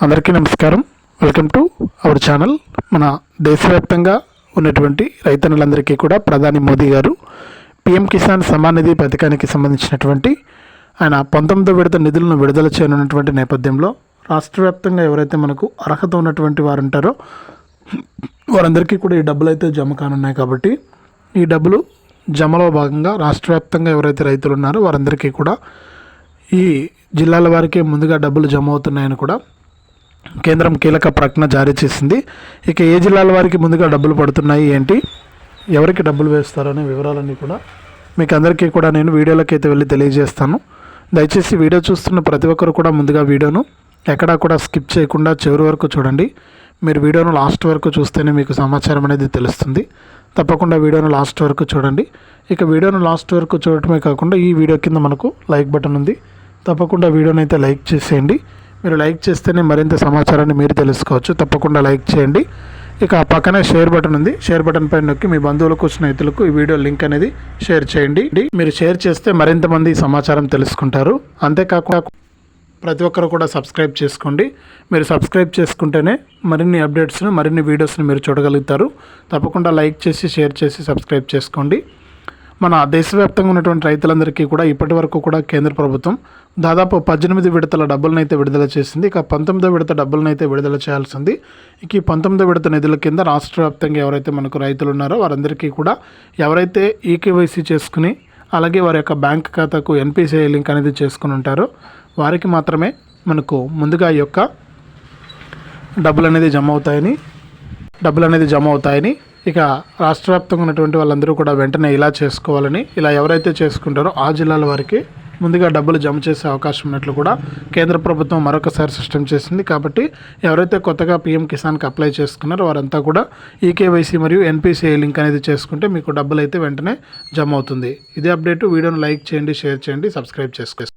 అందరికీ నమస్కారం. Welcome to our channel మన దేశవ్యాప్తంగా ఉన్నటువంటి రైతన్నులందరికీ కూడా ప్రధాని మోదీ గారు పిఎం కిసాన్ సమాన్ నిధి పథకానికి సంబంధించినటువంటి ఆయన పంతొమ్మిదో విడత నిధులను విడుదల చేయనున్నటువంటి నేపథ్యంలో రాష్ట్ర వ్యాప్తంగా ఎవరైతే మనకు అర్హత ఉన్నటువంటి వారు ఉంటారో వారందరికీ కూడా ఈ డబ్బులు అయితే జమ కానున్నాయి కాబట్టి ఈ డబ్బులు జమలో భాగంగా రాష్ట్ర వ్యాప్తంగా ఎవరైతే రైతులు ఉన్నారో వారందరికీ కూడా ఈ జిల్లాల వారికే ముందుగా డబ్బులు జమ అవుతున్నాయని కూడా కేంద్రం కీలక ప్రకటన జారీ చేసింది. ఇక ఏ జిల్లాల వారికి ముందుగా డబ్బులు పడుతున్నాయి ఏంటి? ఎవరికి డబ్బులు వేస్తారనే వివరాలన్నీ కూడా మీకు అందరికీ కూడా నేను వీడియోలోకి అయితే వెళ్ళి తెలియజేస్తాను. దయచేసి వీడియో చూస్తున్న ప్రతి ఒక్కరు కూడా ముందుగా వీడియోను ఎక్కడా కూడా స్కిప్ చేయకుండా చివరి వరకు చూడండి. మీరు వీడియోను లాస్ట్ వరకు చూస్తేనే మీకు సమాచారం అనేది తెలుస్తుంది. తప్పకుండా వీడియోను లాస్ట్ వరకు చూడండి. ఇక వీడియోను లాస్ట్ వరకు చూడటమే కాకుండా ఈ వీడియో కింద మనకు లైక్ బటన్ ఉంది. తప్పకుండా వీడియోని అయితే లైక్ చేసేయండి. మీరు లైక్ చేస్తేనే మరింత సమాచారాన్ని మీరు తెలుసుకోవచ్చు. తప్పకుండా లైక్ చేయండి. ఇక ఆ పక్కనే షేర్ బటన్ ఉంది. షేర్ బటన్ పైన నొక్కి మీ బంధువులకు స్నేహితులకు ఈ వీడియో లింక్ అనేది షేర్ చేయండి. మీరు షేర్ చేస్తే మరింత మంది సమాచారం తెలుసుకుంటారు. అంతేకాకుండా ప్రతి ఒక్కరు కూడా సబ్స్క్రైబ్ చేసుకోండి. మీరు సబ్స్క్రైబ్ చేసుకుంటేనే మరిన్ని అప్డేట్స్ను మరిన్ని వీడియోస్ని మీరు చూడగలుగుతారు. తప్పకుండా లైక్ చేసి షేర్ చేసి సబ్స్క్రైబ్ చేసుకోండి. మన దేశవ్యాప్తంగా ఉన్నటువంటి రైతులందరికీ కూడా ఇప్పటి వరకు కూడా కేంద్ర ప్రభుత్వం దాదాపు పద్దెనిమిది విడతల డబ్బులనైతే విడుదల చేసింది. ఇక పంతొమ్మిదో విడత డబ్బులనైతే విడుదల చేయాల్సింది. ఇక ఈ పంతొమ్మిదో విడత నిధుల కింద రాష్ట్ర వ్యాప్తంగా ఎవరైతే మనకు రైతులు ఉన్నారో వారందరికీ కూడా ఎవరైతే ఈకేవైసీ చేసుకుని అలాగే వారి యొక్క బ్యాంక్ ఖాతాకు ఎన్పిసిఐ లింక్ అనేది చేసుకుని ఉంటారో వారికి మాత్రమే మనకు ముందుగా ఈ యొక్క డబ్బులు అనేది జమ అవుతాయని డబ్బులు అనేది జమ అవుతాయని ఇక రాష్ట్ర వ్యాప్తంగా ఉన్నటువంటి వాళ్ళందరూ కూడా వెంటనే ఇలా చేసుకోవాలని ఇలా ఎవరైతే చేసుకుంటారో ఆ జిల్లాల వారికి ముందుగా డబ్బులు జమ చేసే అవకాశం ఉన్నట్లు కూడా కేంద్ర ప్రభుత్వం మరొకసారి సిస్టమ్ చేసింది. కాబట్టి ఎవరైతే కొత్తగా పీఎం కిసాన్కి అప్లై చేసుకున్నారో వారంతా కూడా ఈకేవైసీ మరియు ఎన్పిసిఐ లింక్ అనేది చేసుకుంటే మీకు డబ్బులు అయితే వెంటనే జమ అవుతుంది. ఇదే అప్డేట్. వీడియోను లైక్ చేయండి షేర్ చేయండి సబ్స్క్రైబ్ చేసుకోండి.